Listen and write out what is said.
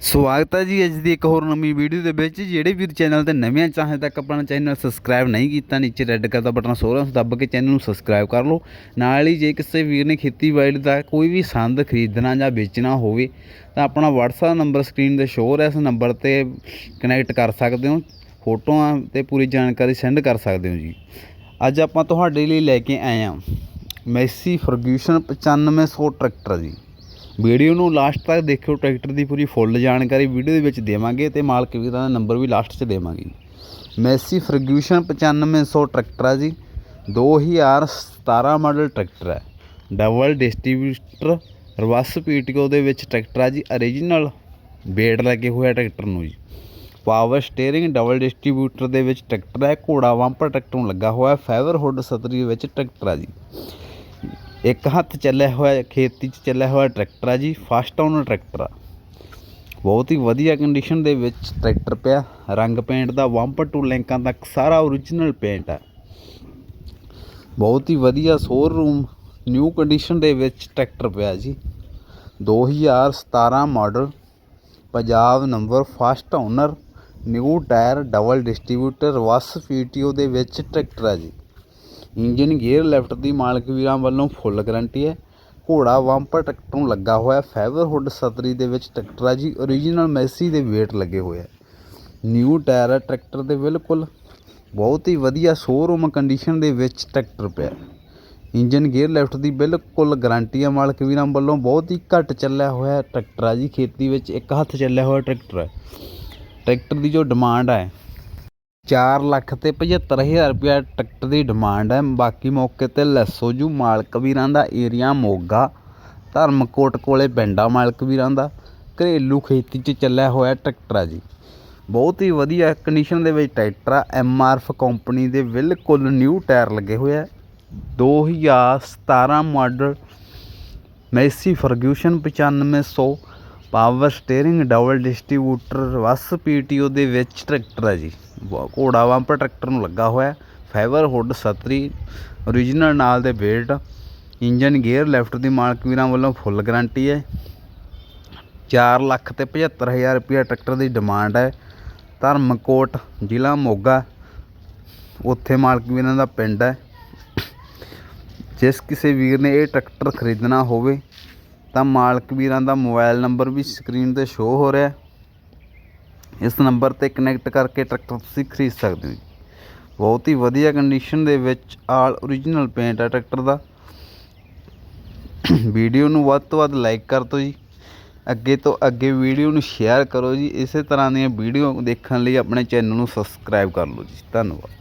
ਸਵਾਗਤ ਹੈ ਜੀ ਅੱਜ ਦੀ ਇੱਕ ਹੋਰ ਨਵੀਂ ਵੀਡੀਓ ਦੇ ਵਿੱਚ, ਜਿਹੜੇ ਵੀਰ ਚੈਨਲ ਤੇ ਨਵੇਂ ਆ ਚਾਹੇ ਤੱਕ ਆਪਣਾ ਚੈਨਲ ਸਬਸਕ੍ਰਾਈਬ ਨਹੀਂ ਕੀਤਾ, ਨੀਚੇ ਰੈੱਡ ਕਲਰ ਦਾ ਬਟਨ ਸੋਹਰਾ ਉਸ ਦੱਬ ਕੇ ਚੈਨਲ ਨੂੰ ਸਬਸਕ੍ਰਾਈਬ ਕਰ ਲਓ। ਨਾਲ ਹੀ ਜੇ ਕਿਸੇ ਵੀਰ ਨੇ ਖੇਤੀਬਾੜੀ ਦਾ ਕੋਈ ਵੀ ਸੰਦ ਖਰੀਦਣਾ ਜਾਂ ਵੇਚਣਾ ਹੋਵੇ, ਤਾਂ ਆਪਣਾ WhatsApp ਨੰਬਰ ਸਕਰੀਨ ਤੇ ਸ਼ੋਅ ਹੈ ਇਸ ਨੰਬਰ ਤੇ ਕਨੈਕਟ ਕਰ ਸਕਦੇ ਹੋ, ਫੋਟੋਆਂ ਤੇ ਪੂਰੀ ਜਾਣਕਾਰੀ ਸੈਂਡ ਕਰ ਸਕਦੇ ਹੋ ਜੀ। ਅੱਜ ਆਪਾਂ ਤੁਹਾਡੇ ਲਈ ਲੈ ਕੇ ਆਏ ਹਾਂ ਮੈਸੀ ਫਰਗੂਸ਼ਨ 9500 ਟਰੈਕਟਰ ਜੀ। ਵੀਡੀਓ ਨੂੰ ਲਾਸਟ ਤੱਕ ਦੇਖਿਓ ਟਰੈਕਟਰ ਦੀ ਪੂਰੀ ਫੁੱਲ ਜਾਣਕਾਰੀ ਵੀਡੀਓ ਦੇ ਵਿੱਚ ਦੇਵਾਂਗੇ ਤੇ ਮਾਲਕ ਵੀਰਾਂ ਦਾ ਨੰਬਰ ਵੀ ਲਾਸਟ 'ਚ ਦੇਵਾਂਗੇ। ਮੈਸੀ ਫਰਗੂਸ਼ਨ 9500 ਟਰੈਕਟਰ ਆ ਜੀ। 2017 ਮਾਡਲ ਟਰੈਕਟਰ ਹੈ। ਡਬਲ ਡਿਸਟ੍ਰੀਬਿਊਟਰ ਰਿਵਰਸ ਪੀਟੀਓ ਦੇ ਵਿੱਚ ਟਰੈਕਟਰ ਆ ਜੀ। origignal ਵੇਟ ਲੱਗੇ ਹੋਇਆ ਟਰੈਕਟਰ ਨੂੰ ਜੀ। ਪਾਵਰ ਸਟੀਅਰਿੰਗ ਡਬਲ ਡਿਸਟ੍ਰੀਬਿਊਟਰ ਦੇ ਵਿੱਚ ਟਰੈਕਟਰ ਹੈ। ਘੋੜਾ ਵਾਂਪਰ ਟਰੈਕਟਰ ਨੂੰ ਲੱਗਾ ਹੋਇਆ। ਫਾਈਬਰ ਹੁੱਡ ਸਤਰੀ ਦੇ ਵਿੱਚ ਟਰੈਕਟਰ ਆ ਜੀ। ਇੱਕ ਹੱਥ ਚੱਲਿਆ ਹੋਇਆ, ਖੇਤੀ 'ਚ ਚੱਲਿਆ ਹੋਇਆ ਟਰੈਕਟਰ ਆ ਜੀ ਫਸਟ ਓਨਰ ਟਰੈਕਟਰ ਆ। ਬਹੁਤ ਹੀ ਵਧੀਆ ਕੰਡੀਸ਼ਨ ਦੇ ਵਿੱਚ ਟਰੈਕਟਰ ਪਿਆ, ਰੰਗ ਪੇਂਟ ਦਾ ਬੰਪਰ ਟੂ ਲਿੰਕਾਂ ਤੱਕ ਸਾਰਾ ਓਰੀਜਨਲ ਪੇਂਟ ਆ। ਬਹੁਤ ਹੀ ਵਧੀਆ ਸ਼ੋਰੂਮ ਨਿਊ ਕੰਡੀਸ਼ਨ ਦੇ ਵਿੱਚ ਟਰੈਕਟਰ ਪਿਆ ਜੀ। 2017 model Punjab number first owner new tyre double distributor ਵਸ ਪੀਟੀਓ ਦੇ ਵਿੱਚ ਟਰੈਕਟਰ ਆ ਜੀ। ਇੰਜਨ ਗੇਅਰ ਲੈਫਟ ਦੀ ਮਾਲਕ ਵੀਰਾਂ ਵੱਲੋਂ ਫੁੱਲ ਗਾਰੰਟੀ ਹੈ। ਘੋੜਾ ਵਾਂਪਰ ਟਰੈਕਟਰ ਨੂੰ ਲੱਗਾ ਹੋਇਆ ਫਾਈਬਰ ਹੁੱਡ ਸਤਰੀ ਦੇ ਵਿੱਚ ਟਰੈਕਟਰ ਆ ਜੀ। origignal ਮੈਸੀ ਦੇ ਵੇਟ ਲੱਗੇ ਹੋਏ ਨਿਊ ਟਾਇਰ ਹੈ ਟਰੈਕਟਰ ਦੇ ਬਿਲਕੁਲ। ਬਹੁਤ ਹੀ ਵਧੀਆ ਸ਼ੋਰੂਮ ਕੰਡੀਸ਼ਨ ਦੇ ਵਿੱਚ ਟਰੈਕਟਰ ਪਿਆ ਇੰਜਨ ਗੇਅਰ ਲੈਫਟ ਦੀ ਬਿਲਕੁਲ ਗਾਰੰਟੀ ਹੈ। ਮਾਲਕ ਵੀਰਾਂ ਵੱਲੋਂ ਬਹੁਤ ਹੀ ਘੱਟ ਚੱਲਿਆ ਹੋਇਆ ਟਰੈਕਟਰ ਆ ਜੀ। ਖੇਤੀ ਵਿੱਚ ਇੱਕ ਹੱਥ ਚੱਲਿਆ ਹੋਇਆ ਟਰੈਕਟਰ ਹੈ। ਟਰੈਕਟਰ ਦੀ ਜੋ ਡਿਮਾਂਡ ਹੈ 4 ਲੱਖ ਤੇ 75000 ਰੁਪਇਆ ਟਰੈਕਟਰ ਦੀ ਡਿਮਾਂਡ ਹੈ। ਬਾਕੀ ਮੌਕੇ ਤੇ ਲੈਸੋ ਜੂ ਮਾਲਕ ਵੀਰਾਂ ਦਾ ਏਰੀਆ ਮੋਗਾ, ਧਰਮਕੋਟ ਕੋਲੇ ਪਿੰਡਾ ਮਾਲਕ ਵੀਰਾਂ ਦਾ, ਘਰੇਲੂ ਖੇਤੀ 'ਚ ਚੱਲਿਆ ਹੋਇਆ ਟਰੈਕਟਰ ਆ ਜੀ। ਬਹੁਤ ਹੀ ਵਧੀਆ ਕੰਡੀਸ਼ਨ ਦੇ ਵਿੱਚ ਟਰੈਕਟਰ ਆ। ਐਮਆਰਐਫ ਕੰਪਨੀ ਦੇ ਬਿਲਕੁਲ ਨਿਊ ਟਾਇਰ ਲੱਗੇ ਹੋਏ ਆ। 2017 model Massey Ferguson 9500 power steering double distributor ਵਸ ਪੀਟੀਓ ਦੇ ਵਿੱਚ ਟਰੈਕਟਰ ਹੈ ਜੀ। ਘੋੜਾ ਬੰਪ ਟਰੈਕਟਰ ਨੂੰ ਲੱਗਾ ਹੋਇਆ ਫਾਈਬਰ ਹੁੱਡ ਸਤਰੀ origignal ਨਾਲ ਦੇ ਬੇਲਟ ਇੰਜਨ ਗੇਅਰ ਲੈਫਟ ਦੀ ਮਾਲਕ ਵੀਰਾਂ ਵੱਲੋਂ ਫੁੱਲ ਗਾਰੰਟੀ ਹੈ। 4 ਲੱਖ ਤੇ 75000 ਰੁਪਇਆ ਟਰੈਕਟਰ ਦੀ ਡਿਮਾਂਡ ਹੈ। ਧਰਮਕੋਟ, ਜ਼ਿਲ੍ਹਾ ਮੋਗਾ, ਉੱਥੇ ਮਾਲਕ ਵੀਰਾਂ ਦਾ ਪਿੰਡ ਹੈ। ਜਿਸ ਕਿਸੇ ਵੀਰ ਨੇ ਇਹ ਟਰੈਕਟਰ ਖਰੀਦਣਾ ਹੋਵੇ, ਤਾਂ ਮਾਲਕ ਵੀਰਾਂ ਦਾ ਮੋਬਾਈਲ ਨੰਬਰ ਵੀ ਸਕਰੀਨ ਤੇ ਸ਼ੋ ਹੋ ਰਿਹਾ ਇਸ ਨੰਬਰ ਤੇ ਕਨੈਕਟ ਕਰਕੇ ਟਰੈਕਟਰ ਤੁਸੀਂ ਖਰੀਦ ਸਕਦੇ ਹੋ ਜੀ। ਬਹੁਤ ਹੀ ਵਧੀਆ ਕੰਡੀਸ਼ਨ ਦੇ ਵਿੱਚ ਆਲ origignal ਪੇਂਟ ਆ ਟਰੈਕਟਰ ਦਾ। ਵੀਡੀਓ ਨੂੰ ਵੱਧ ਤੋਂ ਵੱਧ ਲਾਈਕ ਕਰ ਦਿਓ ਜੀ। ਅੱਗੇ ਤੋਂ ਅੱਗੇ ਵੀਡੀਓ ਨੂੰ ਸ਼ੇਅਰ ਕਰੋ ਜੀ। ਇਸੇ ਤਰ੍ਹਾਂ ਦੀਆਂ ਵੀਡੀਓ ਦੇਖਣ ਲਈ ਆਪਣੇ ਚੈਨਲ ਨੂੰ ਸਬਸਕ੍ਰਾਈਬ ਕਰ ਲਓ ਜੀ। ਧੰਨਵਾਦ।